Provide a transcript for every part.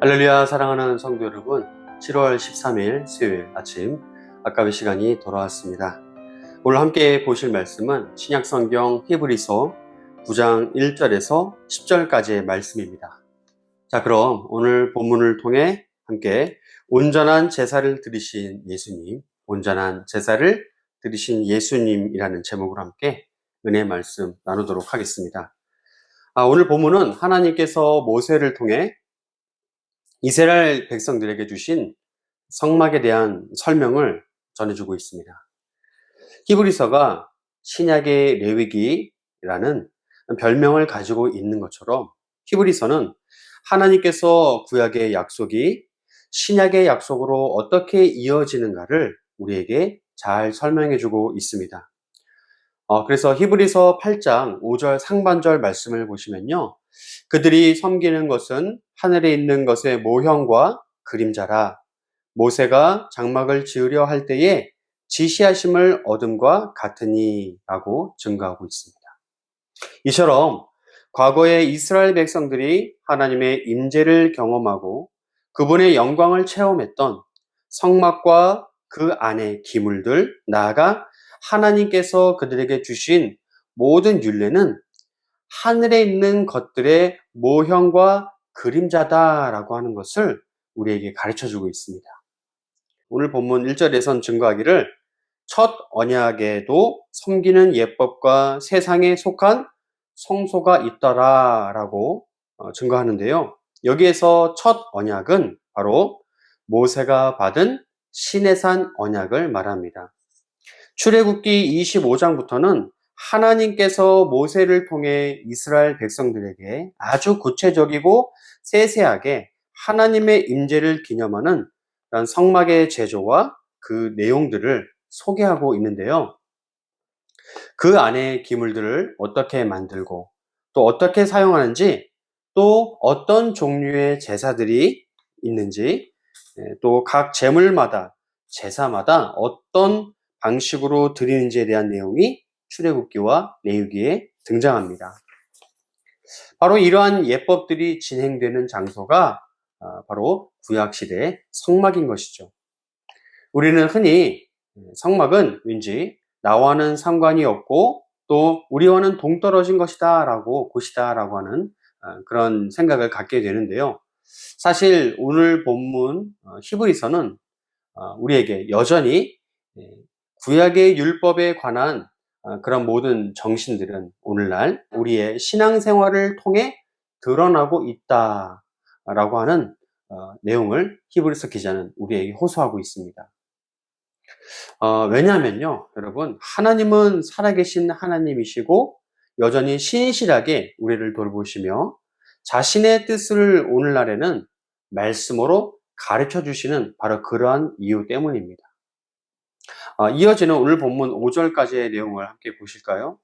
할렐루야 사랑하는 성도 여러분. 7월 13일 수요일 아침 아까의 시간이 돌아왔습니다. 오늘 함께 보실 말씀은 신약성경 히브리서 9장 1절에서 10절까지의 말씀입니다. 자 그럼 오늘 본문을 통해 함께 온전한 제사를 드리신 예수님 온전한 제사를 드리신 예수님이라는 제목으로 함께 은혜 말씀 나누도록 하겠습니다. 아, 오늘 본문은 하나님께서 모세를 통해 이스라엘 백성들에게 주신 성막에 대한 설명을 전해주고 있습니다. 히브리서가 신약의 레위기라는 별명을 가지고 있는 것처럼 히브리서는 하나님께서 구약의 약속이 신약의 약속으로 어떻게 이어지는가를 우리에게 잘 설명해주고 있습니다. 어, 그래서 히브리서 8장 5절 상반절 말씀을 보시면요. 그들이 섬기는 것은 하늘에 있는 것의 모형과 그림자라. 모세가 장막을 지으려 할 때에 지시하심을 얻음과 같으니 라고 증거하고 있습니다. 이처럼 과거에 이스라엘 백성들이 하나님의 임재를 경험하고 그분의 영광을 체험했던 성막과 그 안의 기물들, 나아가 하나님께서 그들에게 주신 모든 율례는 하늘에 있는 것들의 모형과 그림자다라고 하는 것을 우리에게 가르쳐 주고 있습니다. 오늘 본문 1절에선 증거하기를 첫 언약에도 섬기는 예법과 세상에 속한 성소가 있더라라고 어, 증거하는데요. 여기에서 첫 언약은 바로 모세가 받은 시내산 언약을 말합니다. 출애굽기 25장부터는 하나님께서 모세를 통해 이스라엘 백성들에게 아주 구체적이고 세세하게 하나님의 임재를 기념하는 성막의 제조와 그 내용들을 소개하고 있는데요. 그 안에 기물들을 어떻게 만들고 또 어떻게 사용하는지 또 어떤 종류의 제사들이 있는지 예, 또각 제물마다 제사마다 어떤 방식으로 드리는지에 대한 내용이 출애굽기와 레위기에 등장합니다. 바로 이러한 예법들이 진행되는 장소가 아, 바로 구약 시대의 성막인 것이죠. 우리는 흔히 성막은 왠지 나와는 상관이 없고 또 우리와는 동떨어진 것이다 라고 곳이다 라고 하는 아, 그런 생각을 갖게 되는데요. 사실 오늘 본문 어, 히브리서는 어, 우리에게 여전히 구약의 율법에 관한 어, 그런 모든 정신들은 오늘날 우리의 신앙생활을 통해 드러나고 있다라고 하는 어, 내용을 히브리서 기자는 우리에게 호소하고 있습니다. 어, 왜냐하면요, 여러분, 하나님은 살아계신 하나님이시고 여전히 신실하게 우리를 돌보시며 자신의 뜻을 오늘날에는 말씀으로 가르쳐 주시는 바로 그러한 이유 때문입니다. 아, 이어지는 오늘 본문 5절까지의 내용을 함께 보실까요?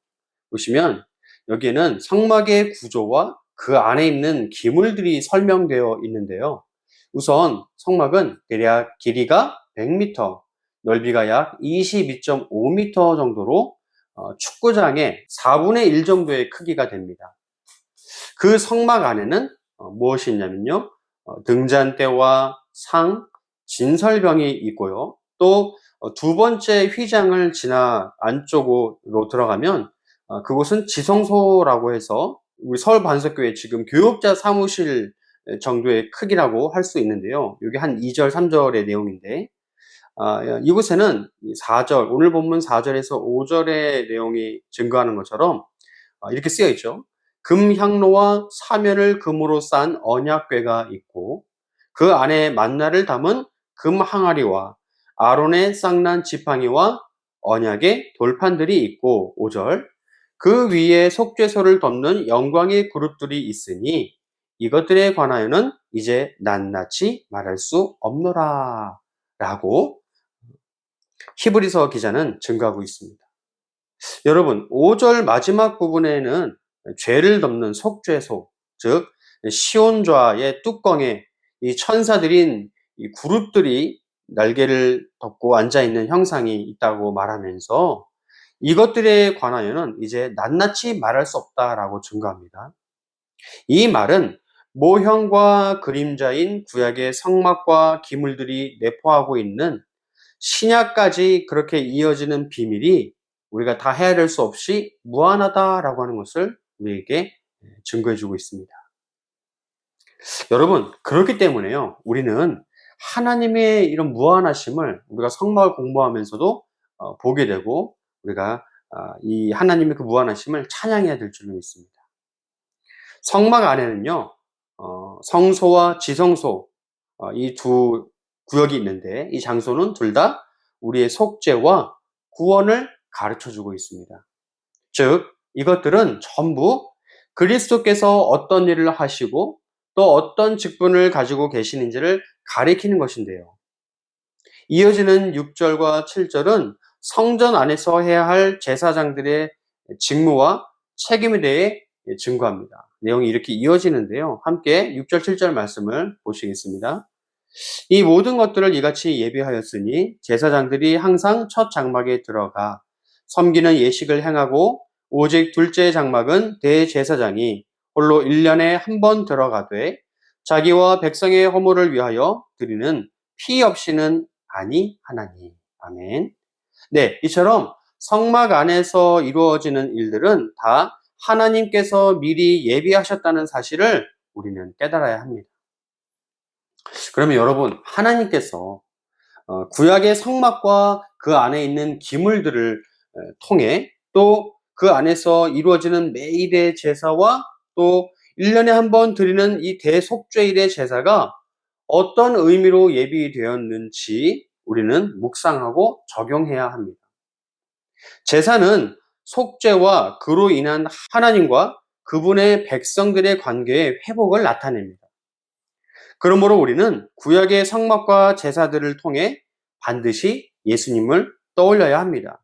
보시면 여기에는 성막의 구조와 그 안에 있는 기물들이 설명되어 있는데요. 우선 성막은 대략 길이가 100m, 넓이가 약 22.5m 정도로 어, 축구장의 4분의 1 정도의 크기가 됩니다. 그 성막 안에는 어, 무엇이 있냐면요. 어, 등잔대와 상, 진설병이 있고요. 또 어, 두 번째 휘장을 지나 안쪽으로 들어가면 어, 그곳은 지성소라고 해서 우리 서울 반석교회 지금 교육자 사무실 정도의 크기라고 할 수 있는데요. 여기 한 2절, 3절의 내용인데 아, 이곳에는 4절, 오늘 본문 4절에서 5절의 내용이 증거하는 것처럼 아, 이렇게 쓰여 있죠. 금 향로와 사면을 금으로 싼 언약궤가 있고 그 안에 만나를 담은 금 항아리와 아론의 쌍난 지팡이와 언약의 돌판들이 있고 5절 그 위에 속죄소를 덮는 영광의 그룹들이 있으니 이것들에 관하여는 이제 낱낱이 말할 수 없노라 라고 히브리서 기자는 증거하고 있습니다. 여러분 5절 마지막 부분에는 죄를 덮는 속죄소 즉 시온좌의 뚜껑에 이 천사들인 이 그룹들이 날개를 덮고 앉아 있는 형상이 있다고 말하면서 이것들에 관하여는 이제 낱낱이 말할 수 없다라고 증거합니다. 이 말은 모형과 그림자인 구약의 성막과 기물들이 내포하고 있는 신약까지 그렇게 이어지는 비밀이 우리가 다 헤아릴 수 없이 무한하다라고 하는 것을 우리에게 증거해 주고 있습니다. 여러분, 그렇기 때문에요. 우리는 하나님의 이런 무한하심을 우리가 성막을 공부하면서도 어, 보게 되고 우리가 아, 이 하나님의 그 무한하심을 찬양해야 될 줄로 믿습니다. 성막 안에는요, 어, 성소와 지성소 어, 이두 구역이 있는데 이 장소는 둘 다 우리의 속죄와 구원을 가르쳐 주고 있습니다. 즉, 이것들은 전부 그리스도께서 어떤 일을 하시고 또 어떤 직분을 가지고 계시는지를 가리키는 것인데요. 이어지는 6절과 7절은 성전 안에서 해야 할 제사장들의 직무와 책임에 대해 증거합니다. 내용이 이렇게 이어지는데요. 함께 6절, 7절 말씀을 보시겠습니다. 이 모든 것들을 이같이 예비하였으니 제사장들이 항상 첫 장막에 들어가 섬기는 예식을 행하고 오직 둘째 장막은 대제사장이 홀로 1년에 한 번 들어가되 자기와 백성의 허물을 위하여 드리는 피 없이는 아니 하나니. 아멘. 네, 이처럼 성막 안에서 이루어지는 일들은 다 하나님께서 미리 예비하셨다는 사실을 우리는 깨달아야 합니다. 그러면 여러분, 하나님께서 어, 구약의 성막과 그 안에 있는 기물들을 통해 또 그 안에서 이루어지는 매일의 제사와 또 1년에 한 번 드리는 이 대속죄일의 제사가 어떤 의미로 예비되었는지 우리는 묵상하고 적용해야 합니다. 제사는 속죄와 그로 인한 하나님과 그분의 백성들의 관계의 회복을 나타냅니다. 그러므로 우리는 구약의 성막과 제사들을 통해 반드시 예수님을 떠올려야 합니다.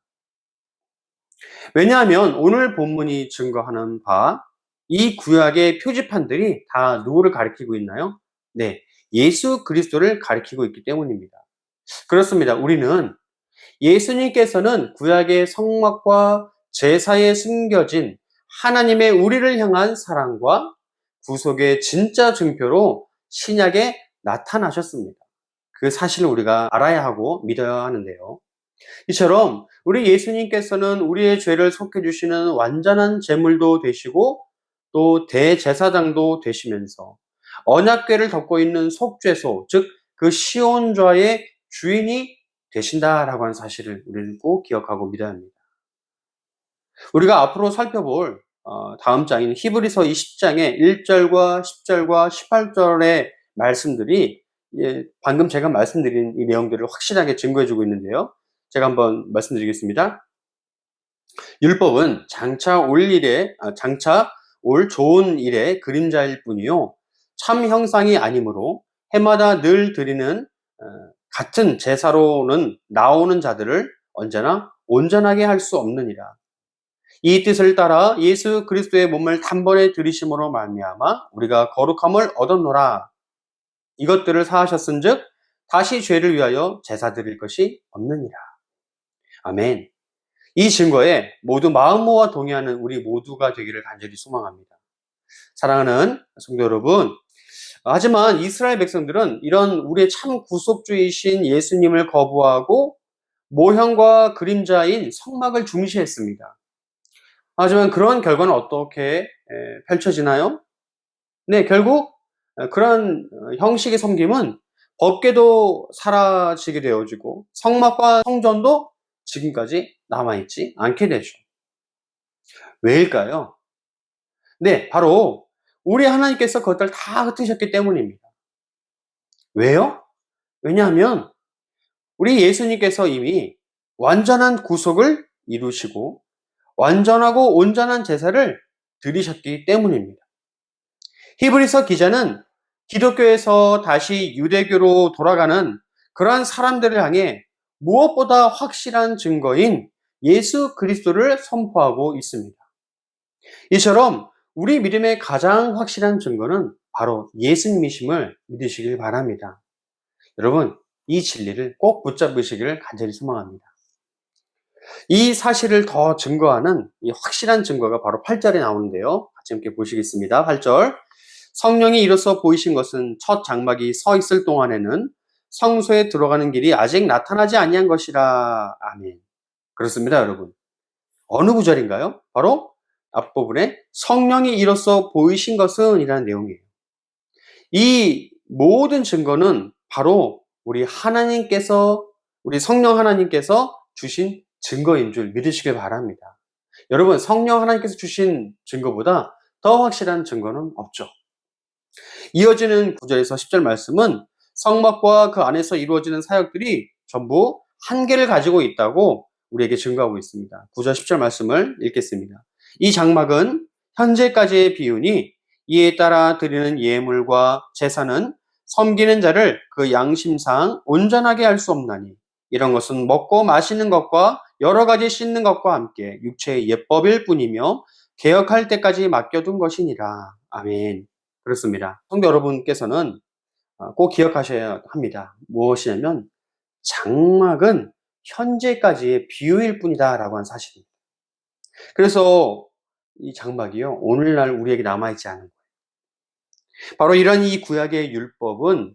왜냐하면 오늘 본문이 증거하는 바 이 구약의 표지판들이 다 누구를 가리키고 있나요? 네, 예수 그리스도를 가리키고 있기 때문입니다. 그렇습니다. 우리는 예수님께서는 구약의 성막과 제사에 숨겨진 하나님의 우리를 향한 사랑과 구속의 진짜 증표로 신약에 나타나셨습니다. 그 사실을 우리가 알아야 하고 믿어야 하는데요. 이처럼 우리 예수님께서는 우리의 죄를 속해 주시는 완전한 제물도 되시고 또 대제사장도 되시면서 언약궤를 덮고 있는 속죄소, 즉 그 시온좌의 주인이 되신다라고 하는 사실을 우리는 꼭 기억하고 믿어야 합니다. 우리가 앞으로 살펴볼 어, 다음 장인 히브리서 20장의 1절과 10절과 18절의 말씀들이 예, 방금 제가 말씀드린 이 내용들을 확실하게 증거해주고 있는데요. 제가 한번 말씀드리겠습니다. 율법은 장차 올 일에 아, 장차 올 좋은 일의 그림자일 뿐이요 참 형상이 아니므로 해마다 늘 드리는 어, 같은 제사로는 나오는 자들을 언제나 온전하게 할 수 없느니라. 이 뜻을 따라 예수 그리스도의 몸을 단번에 들이심으로 말미암아 우리가 거룩함을 얻었노라. 이것들을 사하셨은즉 다시 죄를 위하여 제사 드릴 것이 없느니라. 아멘. 이 증거에 모두 마음 모아 동의하는 우리 모두가 되기를 간절히 소망합니다. 사랑하는 성도 여러분, 하지만 이스라엘 백성들은 이런 우리의 참 구속주이신 예수님을 거부하고 모형과 그림자인 성막을 중시했습니다. 하지만 그런 결과는 어떻게 펼쳐지나요? 네, 결국 그런 형식의 섬김은 법계도 사라지게 되어지고 성막과 성전도 지금까지 남아있지 않게 되죠. 왜일까요? 네, 바로 우리 하나님께서 그것들 다 흩으셨기 때문입니다. 왜요? 왜냐하면 우리 예수님께서 이미 완전한 구속을 이루시고 완전하고 온전한 제사를 드리셨기 때문입니다. 히브리서 기자는 기독교에서 다시 유대교로 돌아가는 그러한 사람들을 향해 무엇보다 확실한 증거인 예수 그리스도를 선포하고 있습니다. 이처럼 우리 믿음의 가장 확실한 증거는 바로 예수님이심을 믿으시길 바랍니다. 여러분, 이 진리를 꼭 붙잡으시기를 간절히 소망합니다. 이 사실을 더 증거하는 이 확실한 증거가 바로 8절에 나오는데요. 같이 함께 보시겠습니다. 8절. 성령이 이로써 보이신 것은 첫 장막이 서 있을 동안에는 성소에 들어가는 길이 아직 나타나지 아니한 것이라. 아멘. 그렇습니다, 여러분. 어느 구절인가요? 바로 앞부분에 성령이 이로써 보이신 것은 이라는 내용이에요. 이 모든 증거는 바로 우리 하나님께서, 우리 성령 하나님께서 주신 증거인 줄 믿으시길 바랍니다. 여러분, 성령 하나님께서 주신 증거보다 더 확실한 증거는 없죠. 이어지는 9절에서 10절 말씀은 성막과 그 안에서 이루어지는 사역들이 전부 한계를 가지고 있다고 우리에게 증거하고 있습니다. 9절 10절 말씀을 읽겠습니다. 이 장막은 현재까지의 비유니 이에 따라 드리는 예물과 제사는 섬기는 자를 그 양심상 온전하게 할 수 없나니 이런 것은 먹고 마시는 것과 여러 가지 씻는 것과 함께 육체의 예법일 뿐이며 개혁할 때까지 맡겨둔 것이니라. 아멘. 그렇습니다. 성도 여러분께서는 어, 꼭 기억하셔야 합니다. 무엇이냐면 장막은 현재까지의 비유일 뿐이다라고 한 사실입니다. 그래서 이 장막이요 오늘날 우리에게 남아있지 않은 거예요. 바로 이런 이 구약의 율법은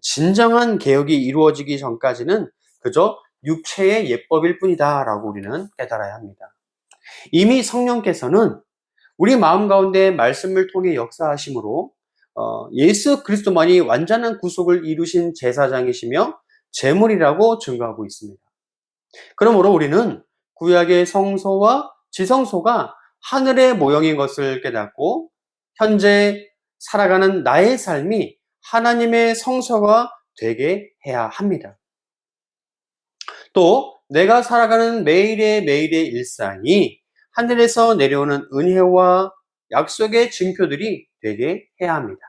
진정한 개혁이 이루어지기 전까지는 그저 육체의 예법일 뿐이다라고 우리는 깨달아야 합니다. 이미 성령께서는 우리 마음 가운데 말씀을 통해 역사하심으로 어, 예수 그리스도만이 완전한 구속을 이루신 제사장이시며 제물이라고 증거하고 있습니다. 그러므로 우리는 구약의 성소와 지성소가 하늘의 모형인 것을 깨닫고 현재 살아가는 나의 삶이 하나님의 성소가 되게 해야 합니다. 또 내가 살아가는 매일의 매일의 일상이 하늘에서 내려오는 은혜와 약속의 증표들이 되게 해야 합니다.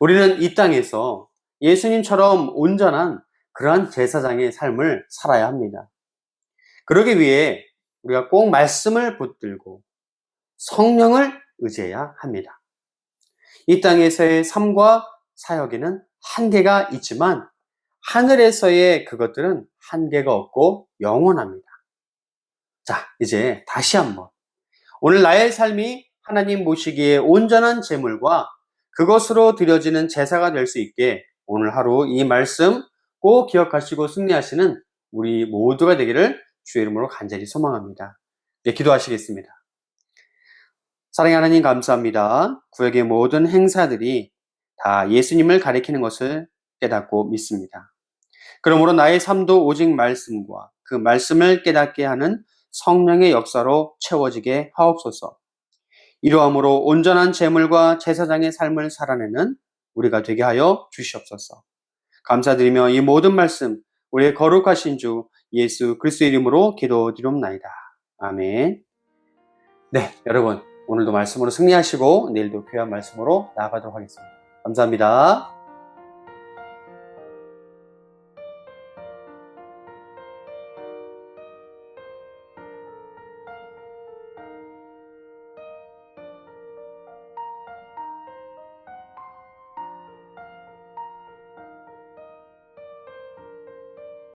우리는 이 땅에서 예수님처럼 온전한 그러한 제사장의 삶을 살아야 합니다. 그러기 위해 우리가 꼭 말씀을 붙들고 성령을 의지해야 합니다. 이 땅에서의 삶과 사역에는 한계가 있지만 하늘에서의 그것들은 한계가 없고 영원합니다. 자, 이제 다시 한번. 오늘 나의 삶이 하나님 모시기에 온전한 제물과 그것으로 드려지는 제사가 될 수 있게 오늘 하루 이 말씀 꼭 기억하시고 승리하시는 우리 모두가 되기를 주의 이름으로 간절히 소망합니다. 네, 기도하시겠습니다. 사랑의 하나님 감사합니다. 구역의 모든 행사들이 다 예수님을 가리키는 것을 깨닫고 믿습니다. 그러므로 나의 삶도 오직 말씀과 그 말씀을 깨닫게 하는 성령의 역사로 채워지게 하옵소서. 이러함으로 온전한 재물과 제사장의 삶을 살아내는 우리가 되게 하여 주시옵소서. 감사드리며 이 모든 말씀 우리의 거룩하신 주 예수 그리스도 이름으로 기도드리옵나이다. 아멘. 네, 여러분 오늘도 말씀으로 승리하시고 내일도 귀한 말씀으로 나아가도록 하겠습니다. 감사합니다.